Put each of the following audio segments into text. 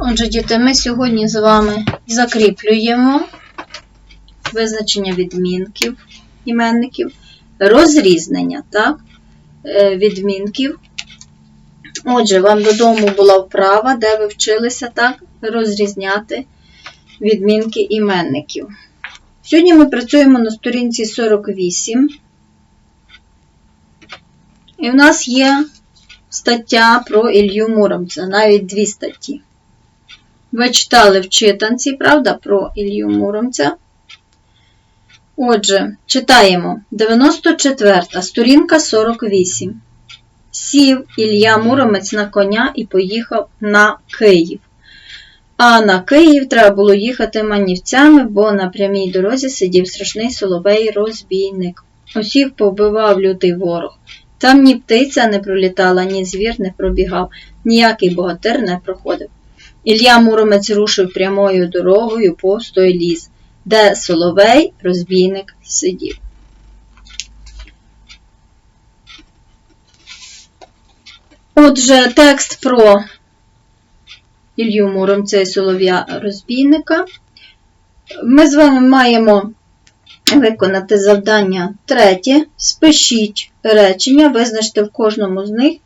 Отже, діти, ми сьогодні з вами закріплюємо визначення відмінків, іменників, розрізнення, так, е, відмінків. Отже, вам додому була вправа, де ви вчилися так розрізняти відмінки іменників. Сьогодні ми працюємо на сторінці 48. І в нас є стаття про Ілью Муромця, навіть дві статті. Ви читали в читанці, правда, про Ілью Муромця. Отже, читаємо 94 сторінка 48. Сів Ілля Муромець на коня і поїхав на Київ. А на Київ треба було їхати манівцями, бо на прямій дорозі сидів страшний соловей розбійник. Усіх повбивав лютий ворог. Там ні птиця не пролітала, ні звір не пробігав, ніякий богатир не проходив. Ілля Муромець рушив прямою дорогою повз той ліс, де соловей розбійник сидів. Отже, текст про Ілью Муромця і Солов'я розбійника. Ми з вами маємо виконати завдання третє. Спишіть речення, визначте в кожному з них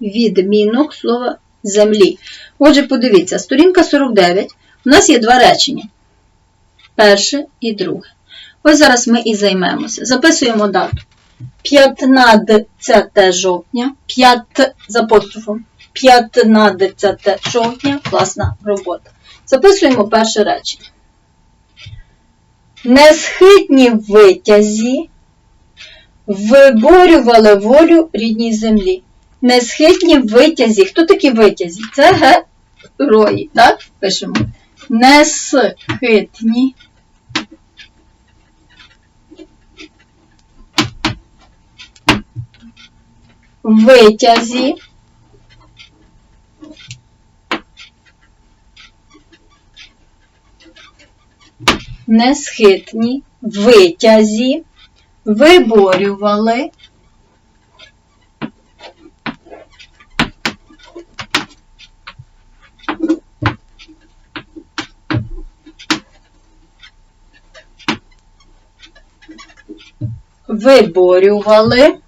відмінок слова землі. Отже, подивіться, сторінка 49. У нас є два речення. Перше і друге. Ось зараз ми і займемося. Записуємо дату. 15 жовтня, 5 з апострофом. 15 жовтня, класна робота. Записуємо перше речення. Несхитні витязі виборювали волю рідній землі. Несхитні витязі. Хто такі витязі? Це герої, так? Пишемо. Несхитні. Витязі. Несхитні витязі виборювали виборювали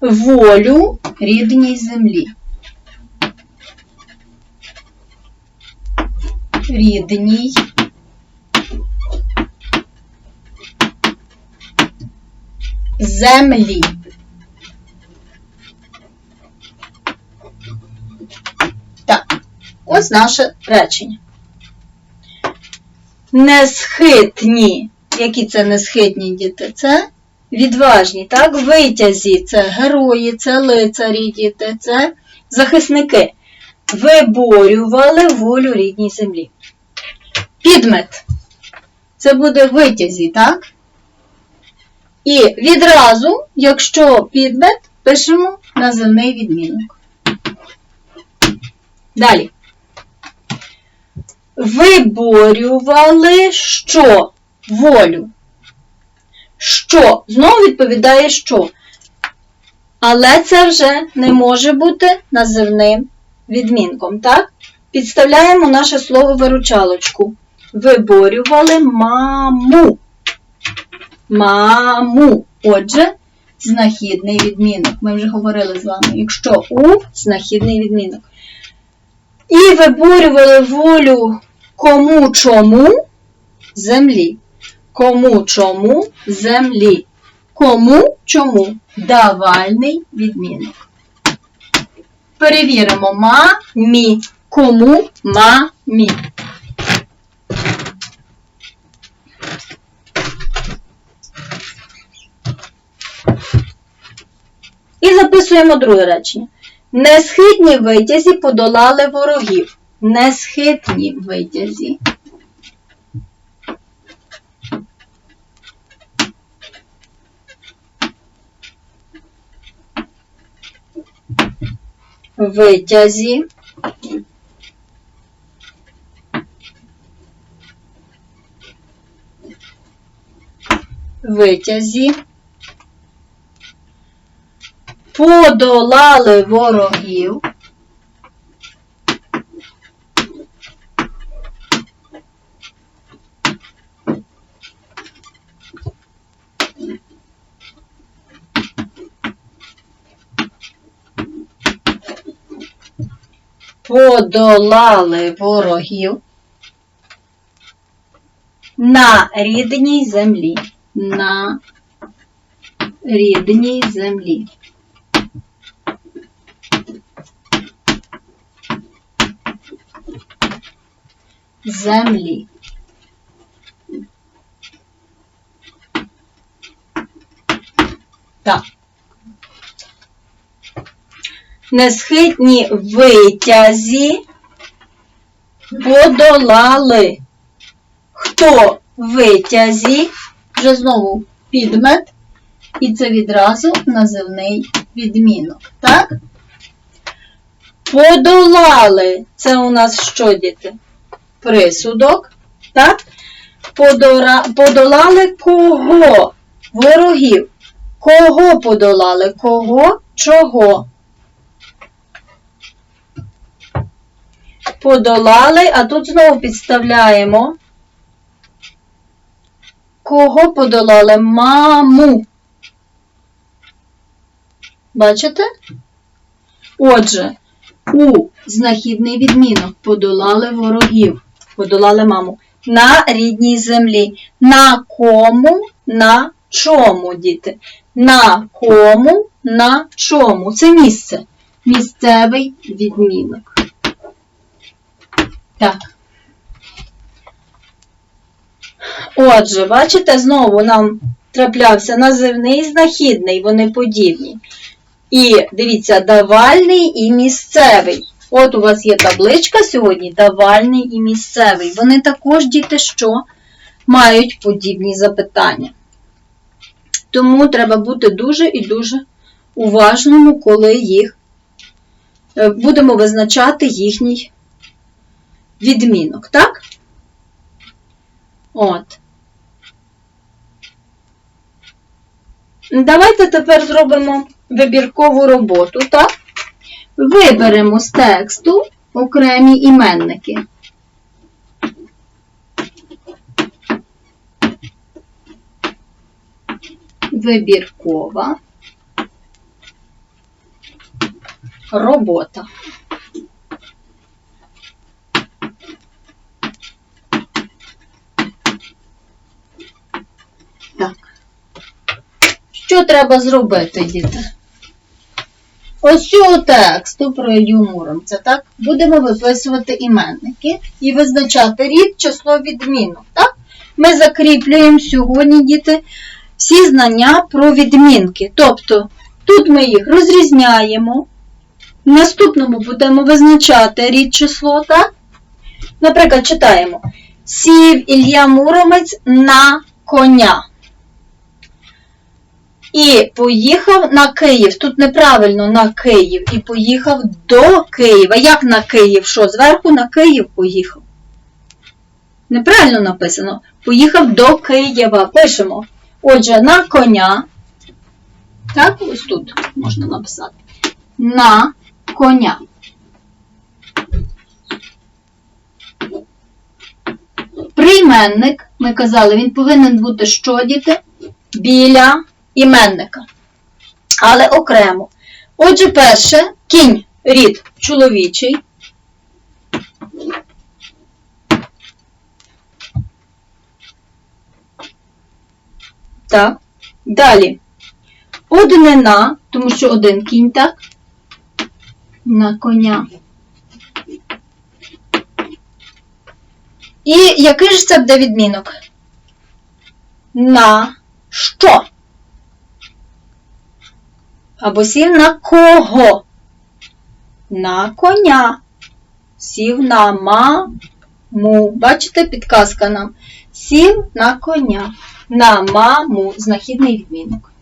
волю рідній землі. Рідній землі. Так, ось наше речення. Несхитні. Які це несхитні діти? Це відважні, так? Витязі це герої, це лицарі діти, це захисники. Виборювали волю рідній землі. Підмет. Це буде витязі, так? І відразу, якщо підмет, пишемо називний відмінок. Далі. Виборювали що? Волю. Що? Знову відповідає що. Але це вже не може бути називним відмінком, так? Підставляємо наше слово виручалочку. Виборювали маму. Маму. Отже, знахідний відмінок. Ми вже говорили з вами. Якщо у знахідний відмінок. І виборювали волю кому чому землі. Кому чому землі. Кому чому давальний відмінок. Перевіримо мамі. Кому мамі. І записуємо друге речення. Несхитні витязі подолали ворогів. Несхитні витязі. Витязі. Витязі. Подолали ворогів. Подолали ворогів на рідній землі. На рідній землі. Землі. Так. Несхитні витязі подолали. Хто витязі? Вже знову підмет, і це відразу називний відмінок. Так? Подолали. Це у нас що, діти? Присудок. Так? Подора... Подолали кого? Ворогів. Кого подолали? Кого? Чого? Подолали, а тут знову підставляємо. Кого подолали? Маму. Бачите? Отже, у знахідний відмінок подолали ворогів, подолали маму. На рідній землі. На кому, на чому, діти? На кому, на чому? Це місце. Місцевий відмінок. Так. Отже, бачите, знову нам траплявся називний і знахідний, вони подібні. І дивіться, давальний і місцевий. От у вас є табличка сьогодні, давальний і місцевий. Вони також, діти, що мають подібні запитання. Тому треба бути дуже і дуже уважними, коли їх е, будемо визначати їхній відмінок, так? От. Давайте тепер зробимо вибіркову роботу, так? Виберемо з тексту окремі іменники. Вибіркова робота. Що треба зробити, діти? Ось цього тексту про Ілью Муромця, так? Будемо виписувати іменники і визначати рід, число відмінок, так? Ми закріплюємо сьогодні, діти, всі знання про відмінки. Тобто, тут ми їх розрізняємо. В наступному будемо визначати рід число, так? Наприклад, читаємо. Сів Ілля Муромець на коня. І поїхав на Київ. Тут неправильно на Київ. І поїхав до Києва. Як на Київ? Що? Зверху на Київ поїхав. Неправильно написано. Поїхав до Києва. Пишемо. Отже, на коня. Так, ось тут можна написати. На коня. Прийменник, ми казали, він повинен бути що, діти? Біля іменника. Але окремо. Отже, перше, кінь, рід чоловічий. Так. Далі. Однина, тому що один кінь, так? На коня. І який ж це буде відмінок? На що? Або сів на кого? На коня. Сів на маму. Бачите, підказка нам. Сів на коня. На маму. Знахідний відмінок.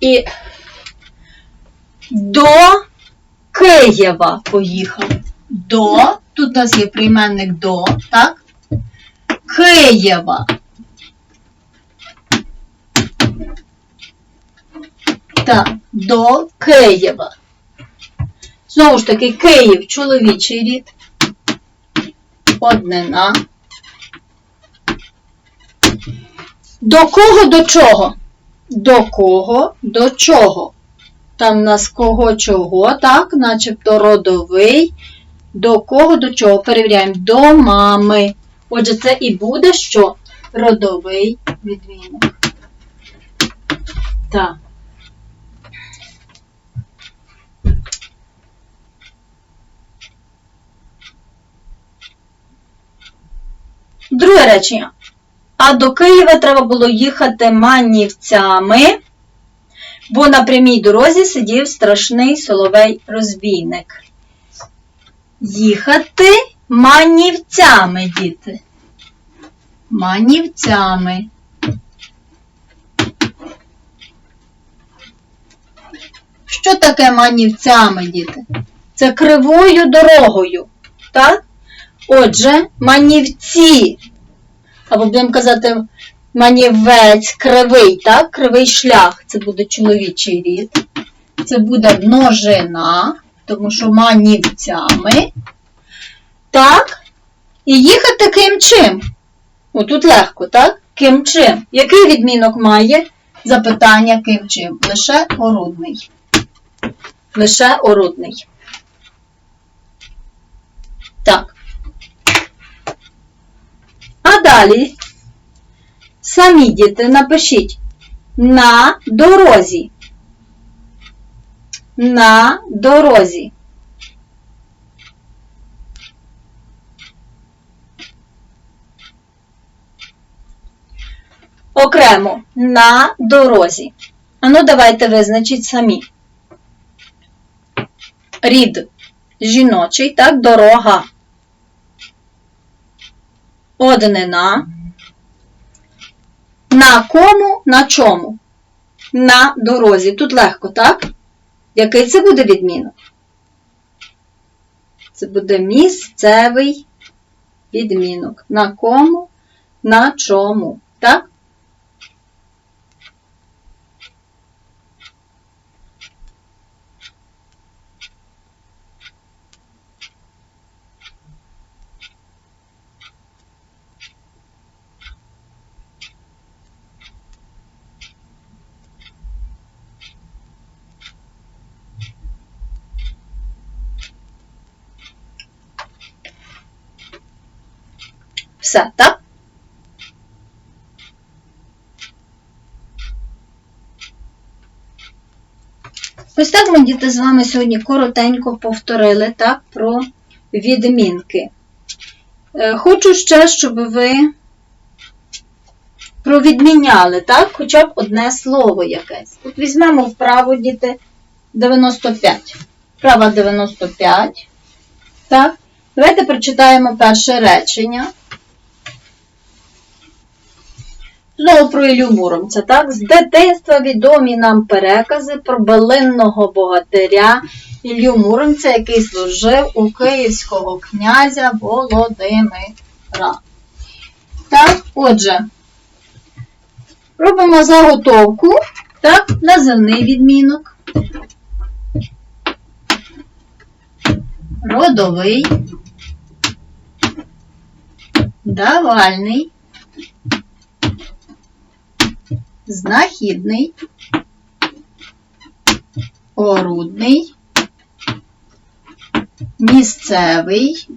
І до Києва поїхав. До. Тут у нас є прийменник до, так? Києва. Так, до Києва. Знову ж таки, Київ чоловічий рід. Однина. До кого до чого? До кого до чого? там нас кого чого, так, начебто родовий. До кого, до чого? Перевіряємо. До мами. Отже, це і буде що? Родовий відмінок. Так. Друге речення. А до Києва треба було їхати манівцями, бо на прямій дорозі сидів страшний соловей розбійник. Їхати манівцями, діти. Манівцями. Що таке манівцями, діти? Це кривою дорогою. Так? Отже, манівці. Або будемо казати манівець, кривий, так? Кривий шлях. Це буде чоловічий рід. Це буде множина, тому що манівцями. Так? І їхати ким чим? Отут легко, так? Ким чим? Який відмінок має запитання ким чим? Лише орудний. Лише орудний. Так. А далі самі діти напишіть на дорозі. На дорозі. Окремо на дорозі. Ану, давайте визначіть самі. Рід жіночий, так, дорога. Однина. На кому, на чому? На дорозі. Тут легко, так? Який це буде відмінок? Це буде місцевий відмінок. На кому, на чому. Так? Все, так? Ось так ми діти з вами сьогодні коротенько повторили так, про відмінки. Е, Хочу ще, щоб ви провідміняли, так, хоча б одне слово якесь. От візьмемо вправо, діти, 95. Вправа 95. Так. Давайте прочитаємо перше речення. Знову про Ілю Муромця, так? З дитинства відомі нам перекази про белинного богатиря Ілью Муромця, який служив у київського князя Володимира. Так, отже, робимо заготовку, так, називний відмінок. Родовий, давальний. Знахідний, орудний, місцевий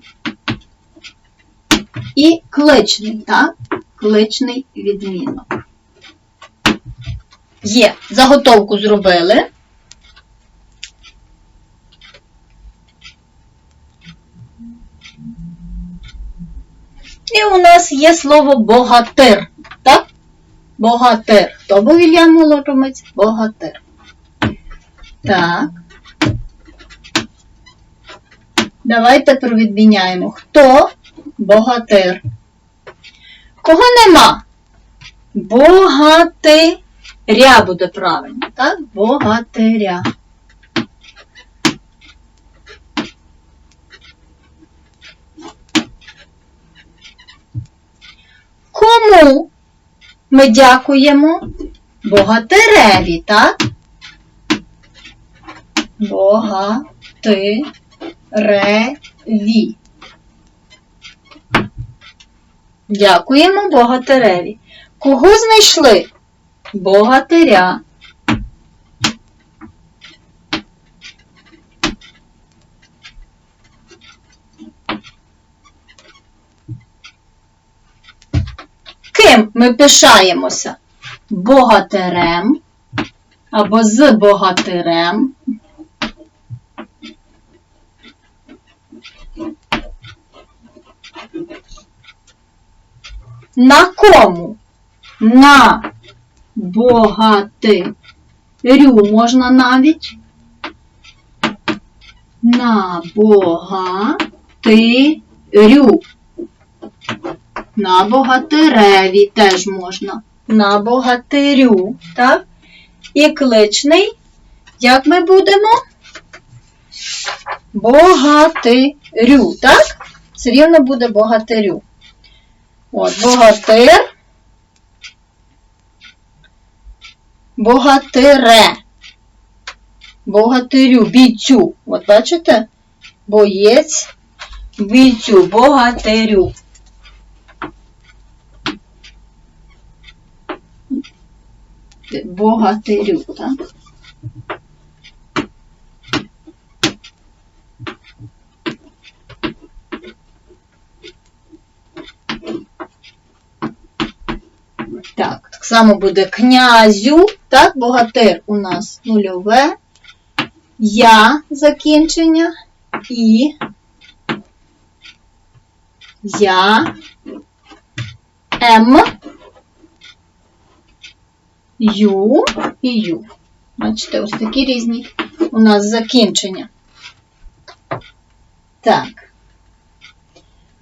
і кличний, так? Кличний відмінок. Є, заготовку зробили. І у нас є слово богатир? Богатир. Хто був Ілля Молоромець? Богатир. Так. Давайте провідміняємо. Хто богатир? Кого нема? Богатиря буде правильно, так? Богатиря. Кому ми дякуємо богатиреві, так? Богатиреві. Дякуємо богатиреві. Кого знайшли? Богатиря. Ким ми пишаємося? Богатирем або з богатирем. На кому? На богатирю можна навіть. На богатирю. На богатиреві теж можна. На богатирю, так? І кличний. Як ми будемо? Богатирю, так? Все рівно буде богатирю. От, богатир. Богатире. Богатирю, бійцю. От бачите? Боєць, бійцю, богатирю. Богатирю, так? Так, так само буде князю, так, богатир у нас нульове, я закінчення і я, М, Ю і Ю. Бачите, ось такі різні у нас закінчення. Так.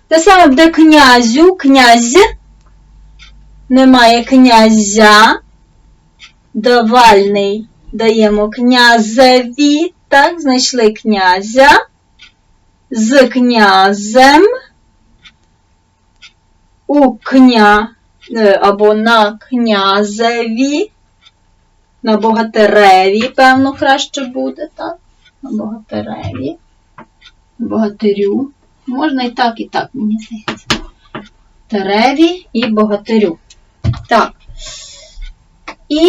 Те саме буде князю, князь. Немає князя. Давальний даємо князеві. Так, знайшли князя. З князем. У кня або на князеві. На богатиреві, певно, краще буде, так? На богатиреві. Богатирю. Можна і так, і так, мені здається. Тереві і богатирю. Так. І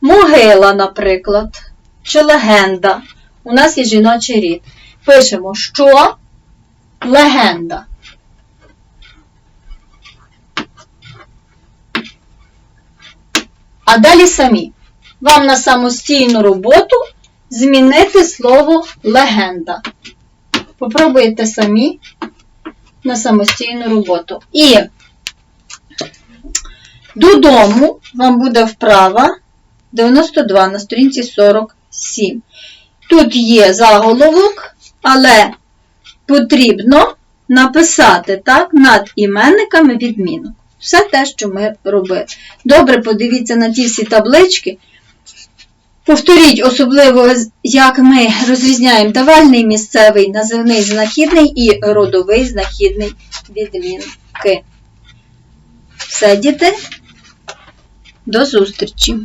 могила, наприклад, чи легенда. У нас є жіночий рід. Пишемо, що легенда. А далі самі. Вам на самостійну роботу змінити слово легенда. Попробуйте самі на самостійну роботу. І додому вам буде вправа 92 на сторінці 47. Тут є заголовок, але потрібно написати так, над іменниками відмінок. Все те, що ми робили. Добре, подивіться на ті всі таблички. Повторіть особливо, як ми розрізняємо давальний місцевий, називний знахідний і родовий знахідний відмінки. Все, діти, до зустрічі!